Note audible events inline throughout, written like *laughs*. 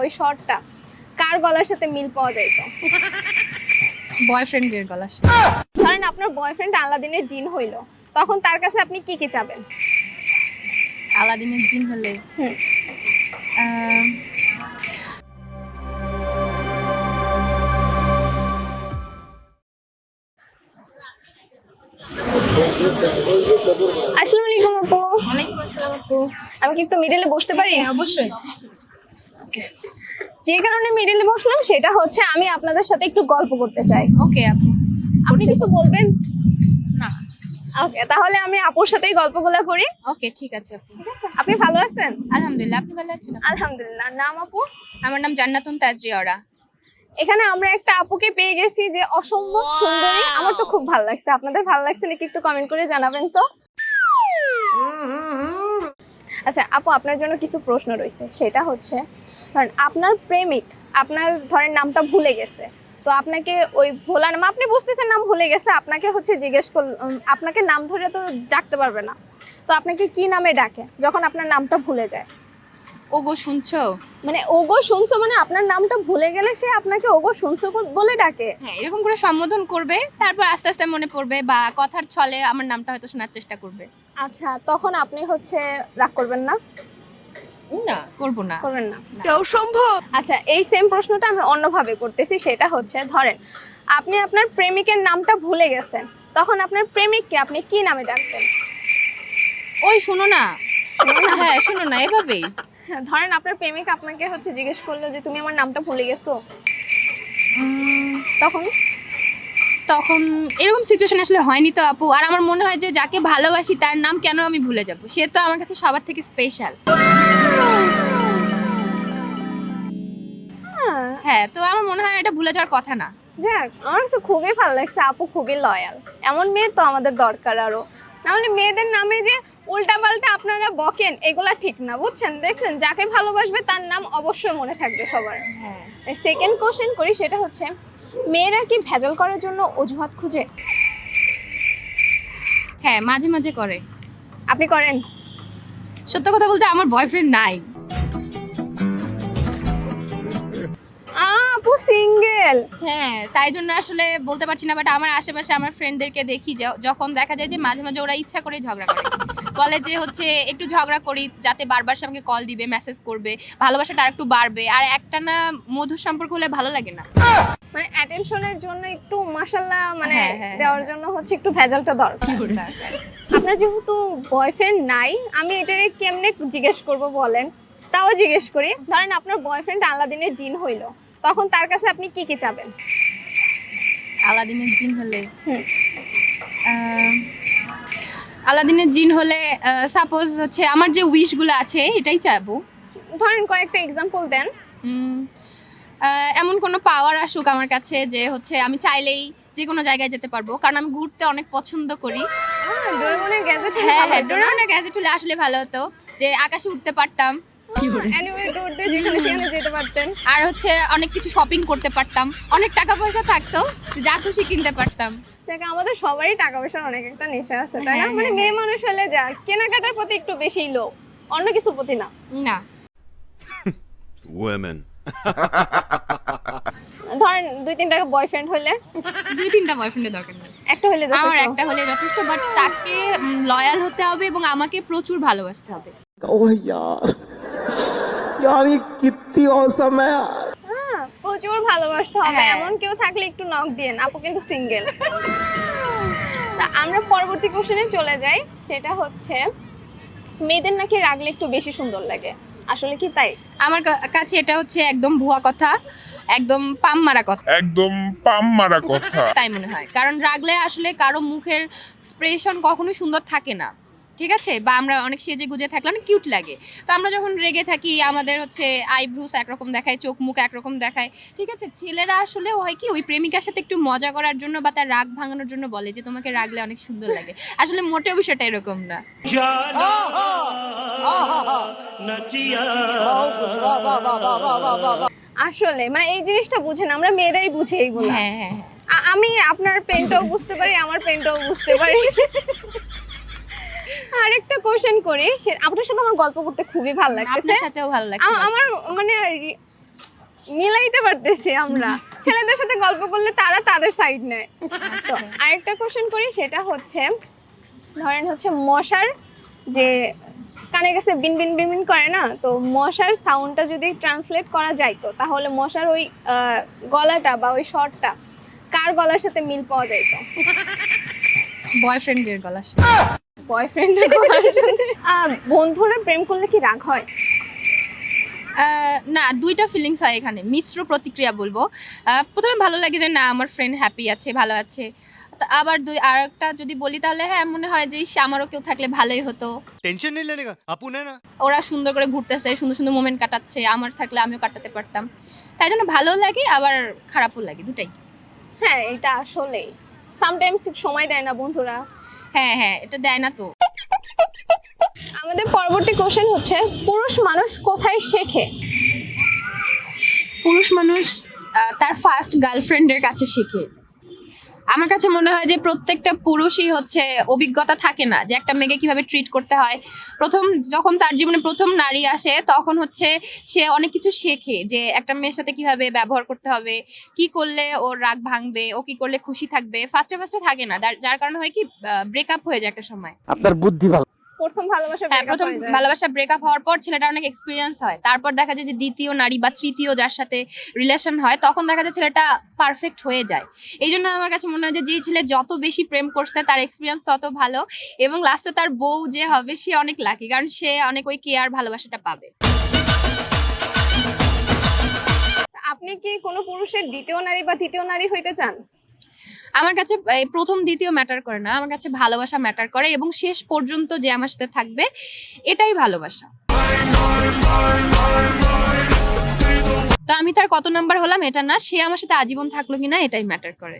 ওই শর্টটা কার গলার সাথে মিল পাওয়া যায় তো বয়ফ্রেন্ডের গলা ধরেন আপনার বয়ফ্রেন্ড আলাদিনের জিন হইল। তখন তার কাছে আপনি কি কি চাবেন? আলাদিনের জিন হলে? হুম। আহ, আসসালামু আলাইকুম আপু। আমি কি একটু মিডলে বসতে পারি? অবশ্যই। যে কারণে মিডলে বসলাম সেটা হচ্ছে আমি আপনাদের সাথে একটু গল্প করতে চাই। ওকে আপু। আপনি কিছু বলবেন? না। ওকে তাহলে আমি আপুর সাথেই গল্পগুলো করি। ওকে ঠিক আছে আপু। আপনি ভালো আছেন? আলহামদুলিল্লাহ আপনি ভালো আছেন আলহামদুলিল্লাহ। নাম আপু? আমার নাম জান্নাতুন তাজরি ওরা এখানে আমরা একটা আপুকে পেয়ে গেছি যে অসম্ভব সুন্দরী। আমার তো খুব ভালো লাগছে। আপনাদের ভালো লাগছে নাকি একটু কমেন্ট করে জানাবেন তো? আচ্ছা আপু আপনার জন্য কিছু প্রশ্ন রয়েছে। সেটা হচ্ছে ধরেন আপনার প্রেমিক আপনার ধরেন নামটা ভুলে গেছে তো আপনাকে ওই ভোলা নাম আপনি বুঝতেছেন নাম ভুলে গেছে আপনাকে হচ্ছে জিজ্ঞেস করল আপনাকে নাম ধরে তো ডাকতে পারবে না। তো আপনাকে কি নামে ডাকে যখন আপনার নামটা ভুলে যায়? ওগো শুনছো? মানে ওগো শুনছো মানে আপনার নামটা ভুলে গেলে সে আপনাকে ওগো শুনছো বলে ডাকে। হ্যাঁ এরকম করে সম্বোধন করবে তারপর আস্তে আস্তে মনে পড়বে বা কথার ছলে আমার নামটা হয়তো শোনার চেষ্টা করবে। আচ্ছা তখন আপনি হচ্ছে রাগ করবেন না? না। করব না। করবেন না। আচ্ছা এই সেম প্রশ্নটা আমি অন্যভাবে করতেছি সেটা হচ্ছে ধরেন আপনি আপনার প্রেমিকের নামটা ভুলে গেছেন তখন আপনার প্রেমিককে আপনি কি নামে ডাকবেন? ওই শুনো না। হ্যাঁ শুনো না এভাবেই। হ্যাঁ, ধরেন আপনার প্রেমিক আপনাকে হচ্ছে জিজ্ঞেস করল যে তুমি আমার নামটা ভুলে গেছো? তখন? তখন এরকম সিচুয়েশন আসলে হয়নি তো আপু। আর আমার মনে হয় যে যাকে ভালোবাসি তার নাম কেন আমি ভুলে যাব? সে তো আমার কাছে সবার থেকে স্পেশাল হ্যাঁ, হ্যাঁ তো আমার মনে হয় এটা ভুলে যাওয়ার কথা না। যাক আমার কাছে খুবই ভালো লাগছে আপু খুবই লয়াল এমন মেয়ে তো আমাদের দরকার আরও। নাহলে মেয়েদের নামে যে উল্টাপাল্টা আপনারা বকেন এগুলা ঠিক না বুঝছেন? দেখছেন? যাকে ভালোবাসবে তার নাম অবশ্যই মনে থাকবে সবার। হ্যাঁ। সেকেন্ড কোশ্চেন করি সেটা হচ্ছে মেয়েরা কি ভেজাল করার জন্য অজুহাত খুঁজে? হ্যাঁ মাঝে মাঝে করে। আপনি করেন। সত্য কথা বলতে আমার বয়ফ্রেন্ড নাই। আপু সিঙ্গেল হ্যাঁ তাই জন্য আসলে বলতে পারছি না বাট আমার আশেপাশে আমার ফ্রেন্ডদেরকে দেখি যখন দেখা যায় যে মাঝে মাঝে ওরা ইচ্ছা করে ঝগড়া করে। বলে যে হচ্ছে একটু ঝগড়া করি যাতে বারবার সে আমাকে কল দিবে মেসেজ করবে ভালোবাসাটা আর একটু বাড়বে। আর একটা না মধুর সম্পর্ক হলে ভালো লাগে না। মানে অ্যাটেনশনের জন্য একটু মাশাল্লাহ মানে হ্যাঁ, হ্যাঁ, দেওয়ার জন্য হচ্ছে একটু ভেজালটা দরকার। আপনার যেহেতু বয়ফ্রেন্ড নাই আমি এটারে কেমনে জিজ্ঞেস করব বলেন? তাও জিজ্ঞেস করি ধরেন আপনার বয়ফ্রেন্ড আলাদিনের জিন হইল তখন তার কাছে আপনি কি কি চাবেন? আলাদিনের জিন হলে? হুম। আলাদিনের জিন হলে সাপোজ হচ্ছে আমার যে উইশগুলো আছে এটাই চাইব। ধরেন কয়েকটা এক্সাম্পল দেন। এমন কোনো পাওয়ার আসুক আমার কাছে যে হচ্ছে আমি চাইলেই যে কোনো জায়গায় যেতে পারব কারণ আমি ঘুরতে অনেক পছন্দ করি। হ্যাঁ হ্যাঁ ডোরেমনের গ্যাজেট হলে আসলে ভালো হতো যে আকাশে উঠতে পারতাম। Oh, *laughs* আর হচ্ছে অনেক কিছু শপিং করতে পারতাম। অনেক টাকা পয়সা থাকতো যা খুশি কিনতে পারতাম। দেখ আমাদের সবারই টাকা পয়সার অনেক একটা নেশা আছে তাই না? হ্যাঁ, মানে হ্যাঁ, মেয়ে হ্যাঁ। মানুষ হলে যা কেনাকাটার প্রতি একটু বেশি লোভ অন্য কিছু প্রতি না। না। *laughs* ধরেন দুই তিনটা বয়ফ্রেন্ড হলে? দুই তিনটা বয়ফ্রেন্ডের দরকার নেই। একটা হলে আমার একটা হলে যথেষ্ট বাট তাকে লয়াল হতে হবে এবং আমাকে প্রচুর ভালোবাসতে হবে। oh, ও ইয়ার গাড়ি কিত্তি অসম প্রচুর ভালোবাসতে হবে। হ্যাঁ। এমন কেউ থাকলে একটু নক দেন আপু কিন্তু সিঙ্গেল তা আমরা পরবর্তী কোশ্চেনে চলে যাই। সেটা হচ্ছে মেয়েদের নাকি রাগলে একটু বেশি সুন্দর লাগে? আসলে কি তাই? আমার কাছে এটা হচ্ছে একদম ভুয়া কথা একদম পাম মারা কথা। একদম পাম মারা কথা। তাই মনে হয়। কারণ রাগলে আসলে কারও মুখের এক্সপ্রেশন কখনো সুন্দর থাকে না। ঠিক আছে? বা আমরা অনেক সেজে গুজে থাকলে অনেক কিউট লাগে। তো আমরা যখন রেগে থাকি আমাদের হচ্ছে আইব্রুস একরকম দেখায় চোখ মুখ একরকম দেখায় ঠিক আছে? ছেলেরা আসলে হয় কি ওই প্রেমিকার সাথে একটু মজা করার জন্য বা তার রাগ ভাঙানোর জন্য বলে যে তোমাকে রাগলে অনেক সুন্দর লাগে। আসলে মোটেও বিষয়টা এরকম না। আসলে মানে এই জিনিসটা বুঝেন আমরা মেয়েরাই বুঝি এইগুলো। হ্যাঁ হ্যাঁ। হ্যাঁ। আমি আপনার পেনটাও বুঝতে পারি আমার পেনটাও বুঝতে পারি। আরেকটা কোশ্চেন করি সে আপনার সাথে আমার গল্প করতে খুবই ভালো লাগতেছে। আপনার সাথেও ভালো লাগছে আমার মানে মিলাইতে পারতেছি আমরা। ছেলেদের সাথে গল্প করলে তারা তাদের সাইড নেয়। তো আরেকটা কোশ্চেন করি সেটা হচ্ছে ধরেন হচ্ছে মশার যে কানের কাছে বিন বিন বিন বিন করে না তো মশার সাউন্ডটা যদি ট্রান্সলেট করা যাইতো তাহলে মশার ওই গলাটা বা ওই শর্টটা কার গলার সাথে মিল পাওয়া যাইতো বয়ফ্রেন্ডের গলার সাথে। বয়ফ্রেন্ড বন্ধুরা প্রেম করলে কি রাগ হয়? না দুইটা ফিলিংস হয় এখানে। মিশ্র প্রতিক্রিয়া বলব। প্রথমে ভালো লাগে যে না আমার ফ্রেন্ড হ্যাপি আছে ভালো আছে। আবার দুই আর একটা যদি বলি তাহলে হ্যাঁ মনে হয় যে আমারও কেউ থাকলে ভালোই হতো। টেনশন নেই লেনে আপু না? ওরা সুন্দর করে ঘুরতেছে সুন্দর সুন্দর মোমেন্ট কাটাচ্ছে। আমার থাকলে আমিও কাটাতে পারতাম। তাই জন্য ভালো লাগে আবার খারাপও লাগে দুটাই। হ্যাঁ এটা আসলেই। সামটাইমস সময় দেয় না বন্ধুরা। হ্যাঁ হ্যাঁ এটা দেয় না তো। আমাদের পরবর্তী কোশ্চেন হচ্ছে পুরুষ মানুষ কোথায় শেখে? পুরুষ মানুষ তার ফার্স্ট গার্লফ্রেন্ডের কাছে শেখে। আমার কাছে মনে হয় যে প্রত্যেকটা পুরুষই হচ্ছে অভিজ্ঞতা থাকে না, যে একটা মেয়েকে কীভাবে ট্রিট করতে হয়। প্রথম যখন তার জীবনে প্রথম নারী আসে, তখন হচ্ছে সে অনেক কিছু শেখে, যে একটা মেয়ের সাথে কীভাবে ব্যবহার করতে হবে, কি করলে ওর রাগ ভাঙবে, ও কি করলে খুশি থাকবে ফার্স্টে ফার্স্টে থাকে না। যার- কারণে হয় কি ব্রেকআপ হয়ে যায় একটা সময়। আপনার বুদ্ধি ভালো। প্রথম ভালোবাসা হ্যাঁ প্রথম ভালোবাসা ব্রেকআপ হওয়ার পর ছেলেটা অনেক এক্সপিরিয়েন্স হয়। তারপর দেখা যায় যে দ্বিতীয় নারী বা তৃতীয় যার সাথে রিলেশন হয় তখন দেখা যায় ছেলেটা পারফেক্ট হয়ে যায়। এই জন্য আমার কাছে মনে হয় যে যেই ছেলে যত বেশি প্রেম করছে তার এক্সপিরিয়েন্স তত ভালো এবং লাস্টে তার বউ যে হবে সে অনেক লাকি কারণ সে অনেক ওই কেয়ার ভালোবাসাটা পাবে। আপনি কি কোনো পুরুষের দ্বিতীয় নারী বা তৃতীয় নারী হইতে চান? আমার কাছে প্রথম দ্বিতীয় ম্যাটার করে না আমার কাছে ভালোবাসা ম্যাটার করে এবং শেষ পর্যন্ত যে আমার সাথে থাকবে এটাই ভালোবাসা। তো আমি তার কত নাম্বার হলাম এটা না সে আমার সাথে আজীবন থাকল কিনা এটাই ম্যাটার করে।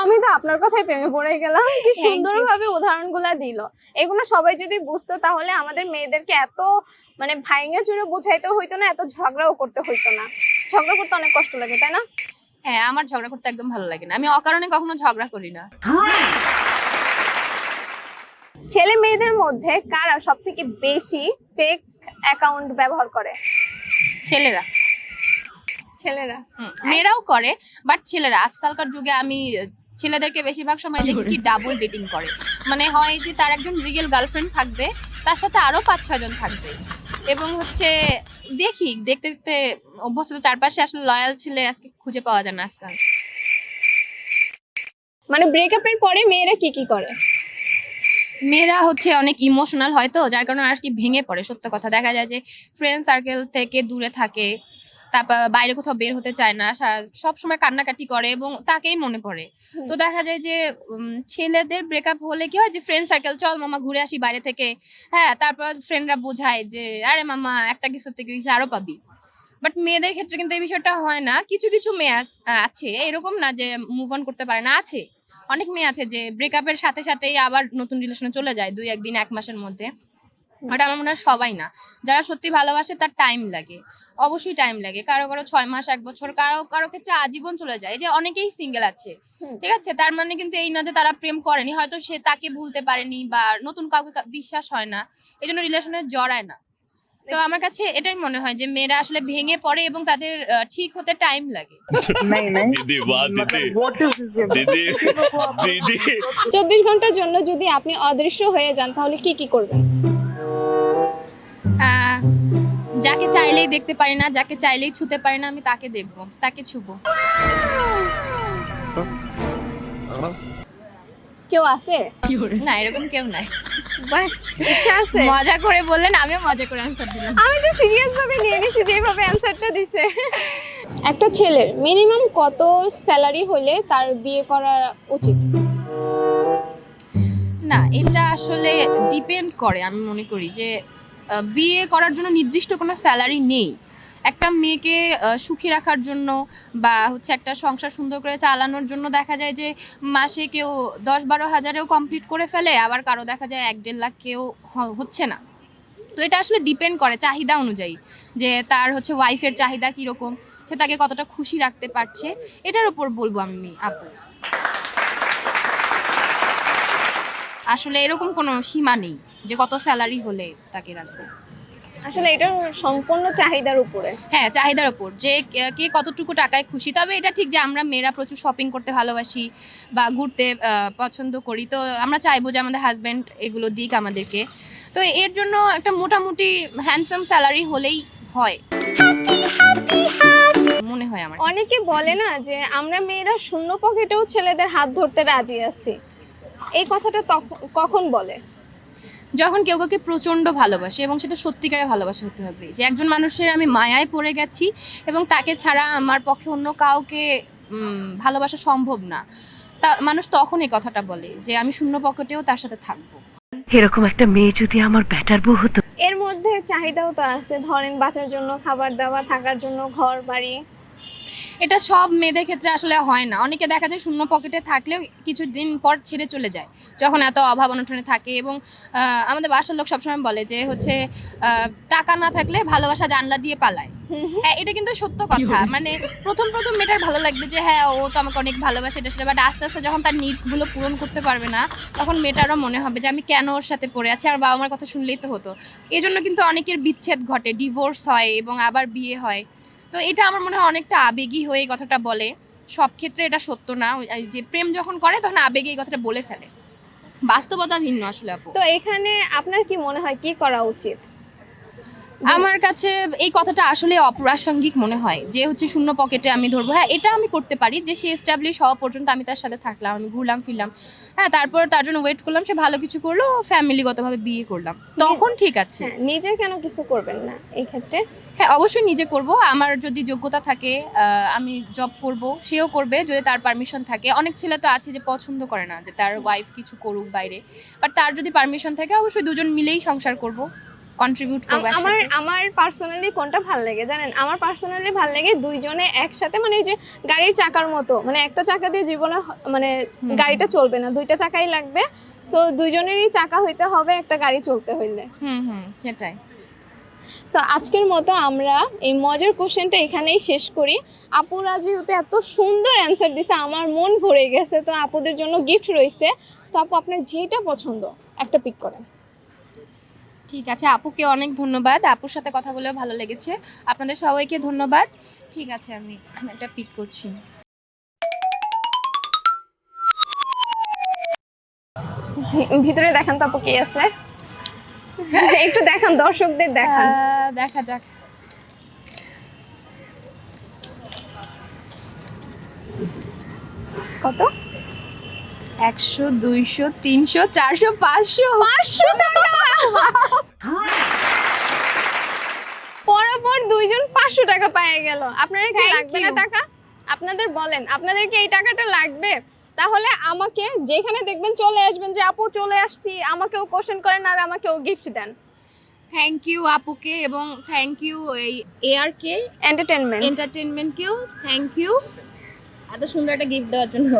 আমি তো আপনার কথাই প্রেমে পড়ে গেলাম কি. সুন্দরভাবে উদাহরণগুলো দিল। এগুলো সবাই যদি বুঝতো তাহলে আমাদের মেয়েদেরকে এত মানে ভাইঙ্গা চুরে বোঝাইতে হইতো না এত ঝগড়াও করতে হইতো না। ঝগড়া করতে অনেক কষ্ট লাগে তাই না? হ্যাঁ আমার ঝগড়া করতে একদম ভালো লাগে না। আমি অকারণে কখনো ঝগড়া করি না। ছেলে মেয়েদের মধ্যে কারা সব থেকে বেশি ফেক অ্যাকাউন্ট ব্যবহার করে? ছেলেরা। ছেলেরা। মেয়েরাও করে বাট ছেলেরা। আজকালকার যুগে আমি ছেলেদেরকে বেশিরভাগ সময় দেখি কি ডাবল ডেটিং করে। মানে হয় যে তার একজন রিয়েল গার্লফ্রেন্ড থাকবে তার সাথে আরও পাঁচ ছজন থাকবে। এবং হচ্ছে দেখি দেখতে দেখতে অভ্যস্ত চারপাশে আসলে লয়াল ছেলে আজকে খুঁজে পাওয়া যায় না আজকাল। মানে ব্রেকআপের পরে মেয়েরা কি কি করে? মেয়েরা হচ্ছে অনেক ইমোশনাল হয় তো যার কারণে আর কি ভেঙে পড়ে সত্য কথা। দেখা যায় যে ফ্রেন্ড সার্কেল থেকে দূরে থাকে তারপর বাইরে কোথাও বের হতে চায় না সব সময় কান্নাকাটি করে এবং তাকেই মনে পড়ে। তো দেখা যায় যে ছেলেদের ব্রেকআপ হলে কি হয় যে ফ্রেন্ড সার্কেল চল মামা ঘুরে আসি বাইরে থেকে। হ্যাঁ তারপর ফ্রেন্ডরা বোঝায় যে আরে মামা একটা কিছু থেকে কিছু আরও পাবি। বাট মেয়েদের ক্ষেত্রে কিন্তু এই বিষয়টা হয় না। কিছু কিছু মেয়ে আছে। এরকম না যে মুভ অন করতে পারে না আছে। অনেক মেয়ে আছে যে ব্রেকআপের সাথে সাথেই আবার নতুন রিলেশনে চলে যায় দুই একদিন এক মাসের মধ্যে। বাট আমার মনে হয় সবাই না। যারা সত্যি ভালোবাসে তার টাইম লাগে। অবশ্যই টাইম লাগে। কারও কারও ছয় মাস এক বছর কারও কারও ক্ষেত্রে আজীবন চলে যায়। যে অনেকেই সিঙ্গেল আছে। ঠিক আছে? তার মানে কিন্তু এই না যে তারা প্রেম করেনি হয়তো সে তাকে ভুলতে পারেনি বা নতুন কাউকে বিশ্বাস হয় না। এই জন্য রিলেশনে জড়ায় না। তো আমার কাছে এটাই মনে হয় যে মেয়েরা আসলে ভেঙে পড়ে এবং তাদের ঠিক হতে টাইম লাগে। *laughs* চব্বিশ ঘণ্টার জন্য যদি আপনি অদৃশ্য হয়ে যান তাহলে কি কি করবেন? যাকে চাইলেই দেখতে পারি না যাকে চাইলেই ছুতে পারি না আমি তাকে দেখব তাকে ছুবো। কেউ আছে? না এরকম কেউ নাই। ইচ্ছা আছে। মজা করে বললেন আমিও মজা করে আনসার দিলাম। আমি তো সিরিয়াস ভাবে নিয়ে নিছি যেভাবে অ্যানসারটা দিছে। একটা ছেলের মিনিমাম কত স্যালারি হলে তার বিয়ে করা উচিত? না এটা আসলে ডিপেন্ড করে আমি মনে করি যে বিয়ে করার জন্য নির্দিষ্ট কোনো স্যালারি নেই। একটা মেয়েকে সুখী রাখার জন্য বা হচ্ছে একটা সংসার সুন্দর করে চালানোর জন্য দেখা যায় যে মাসে কেউ দশ বারো হাজারেও কমপ্লিট করে ফেলে, আবার কারও দেখা যায় এক দেড় লাখ কেউ হচ্ছে না। তো এটা আসলে ডিপেন্ড করে চাহিদা অনুযায়ী যে তার হচ্ছে ওয়াইফের চাহিদা কীরকম, সে তাকে কতটা খুশি রাখতে পারছে, এটার উপর বলব আমি, আপু। আসলে এরকম কোনো সীমা নেই। যে কত স্যালারি হলে তাকে রাখবে। আসলে এটা সম্পূর্ণ চাহিদার উপরে। হ্যাঁ চাহিদার ওপর যে কে- কতটুকু টাকায় খুশি তবে এটা ঠিক যে আমরা মেয়েরা প্রচুর শপিং করতে ভালোবাসি বা ঘুরতে পছন্দ করি। তো আমরা চাইব যে আমাদের হাজব্যান্ড এগুলো দিক আমাদেরকে। তো এর জন্য একটা মোটামুটি হ্যান্ডসাম স্যালারি হলেই হয়। মনে হয় আমার অনেকে বলে না যে আমরা মেয়েরা শূন্য পকেটেও ছেলেদের হাত ধরতে রাজি আছি। এই কথাটা কখন বলে? যখন কেউ কাউকে প্রচণ্ড ভালোবাসে এবং সেটা সত্যিকারের ভালোবাসা হতে হবে যে একজন মানুষের আমি মায়ায় পড়ে গেছি এবং তাকে ছাড়া আমার পক্ষে অন্য কাউকে ভালোবাসা সম্ভব না। তা মানুষ তখন এই কথাটা বলে যে আমি শূন্য পকেটেও তার সাথে থাকব। এরকম একটা মেয়ে যদি আমার ব্যাটার বউ হতো? এর মধ্যে চাহিদাও তো আছে। ধরেন বাঁচার জন্য খাবার দাবার থাকার জন্য ঘর বাড়ি। এটা সব মেয়েদের ক্ষেত্রে আসলে হয় না। অনেকে দেখা যায় শূন্য পকেটে থাকলেও কিছুদিন পর ছেড়ে চলে যায় যখন এত অভাব অনটনে থাকে এবং আমাদের বাসার লোক সবসময় বলে যে হচ্ছে টাকা না থাকলে ভালোবাসা জানলা দিয়ে পালায়। হ্যাঁ এটা কিন্তু সত্য কথা। মানে প্রথম প্রথম মেয়েটার ভালো লাগবে যে হ্যাঁ ও তো আমাকে অনেক ভালোবাসে এটা সেটা। বাট আস্তে আস্তে যখন তার নিডসগুলো পূরণ করতে পারবে না তখন মেয়েটারও মনে হবে যে আমি কেন ওর সাথে পড়ে আছি? আর বাবা মার কথা শুনলেই তো হতো। এই জন্য কিন্তু অনেকের বিচ্ছেদ ঘটে ডিভোর্স হয় এবং আবার বিয়ে হয়। তো এটা আমার মনে হয় অনেকটা আবেগী হয়ে এই কথাটা বলে। সব ক্ষেত্রে এটা সত্য না। ওই- যে প্রেম যখন করে তখন আবেগে এই কথাটা বলে ফেলে। বাস্তবতা ভিন্ন আসলে আপু। তো এখানে আপনার কি মনে হয় কি করা উচিত? আমার কাছে এই কথাটা আসলে অপ্রাসঙ্গিক মনে হয়। যে হচ্ছে শূন্য পকেটে আমি ধরবো। হ্যাঁ এটা আমি করতে পারি। যে সে এস্টাবলিশ হওয়া পর্যন্ত আমি তার সাথে থাকলাম আমি ঘুরলাম ফিরলাম। হ্যাঁ তারপর তার জন্য ওয়েট করলাম সে ভালো কিছু করল ফ্যামিলিগতভাবে বিয়ে করলাম। তখন ঠিক আছে। হ্যাঁ নিজে কেন কিছু করবেন না এই ক্ষেত্রে? হ্যাঁ অবশ্যই নিজে করব। আমার যদি যোগ্যতা থাকে আমি জব করব সেও করবে যদি তার পারমিশন থাকে। অনেক ছেলে তো আছে যে পছন্দ করে না যে তার ওয়াইফ কিছু করুক বাইরে। বাট তার যদি পারমিশন থাকে অবশ্যই দুজন মিলেই সংসার করব কন্ট্রিবিউট করব আমার আমার পার্সোনালি কোনটা ভালো লাগে জানেন? আমার পার্সোনালি ভালো লাগে দুইজনে একসাথে মানে এই যে গাড়ির চাকার মতো মানে একটা চাকা দিয়ে জীবনে মানে গাড়িটা চলবে না দুইটা চাকাই লাগবে। তো দুইজনেরই চাকা হইতে হবে একটা গাড়ি চলতে হইলে। হুম হুম সেটাই। তো আজকের মতো আমরা এই মজার কোশ্চেনটা এখানেই শেষ করি। আপুরা যেহেতু এত সুন্দর অ্যান্সার দিছে আমার মন ভরে গেছে তো আপুদের জন্য গিফট রয়েছে। তো আপু আপনার যেটা পছন্দ একটা পিক করেন। ঠিক আছে আপুকে অনেক ধন্যবাদ। আপুর সাথে কথা বলে ভালো লেগেছে। আপনাদের সবাইকে ধন্যবাদ। ঠিক আছে আমি একটা পিক করছি। ভিতরে দেখান তো আপু কে আছে। একটু দেখান দর্শকদের দেখান। দেখা যাক। কত? একশো দুইশো তিনশো চারশো পাঁচশো। পাঁচশো পরপর দুইজন পাঁচশো টাকা পায়ে গেল। আপনাদের কি লাগবে না টাকা? আপনাদের বলেন আপনাদের কি এই টাকাটা লাগবে? তাহলে আমাকে যেখানে দেখবেন চলে আসবেন যে আপু চলে আসছি। আমাকেও কোশ্চেন করেন আর আমাকেও গিফট দেন। থ্যাংক ইউ আপুকে এবং থ্যাংক ইউ এই এআর কে এন্টারটেনমেন্ট এন্টারটেনমেন্টকেও থ্যাংক ইউ এত সুন্দর একটা গিফট দেওয়ার জন্য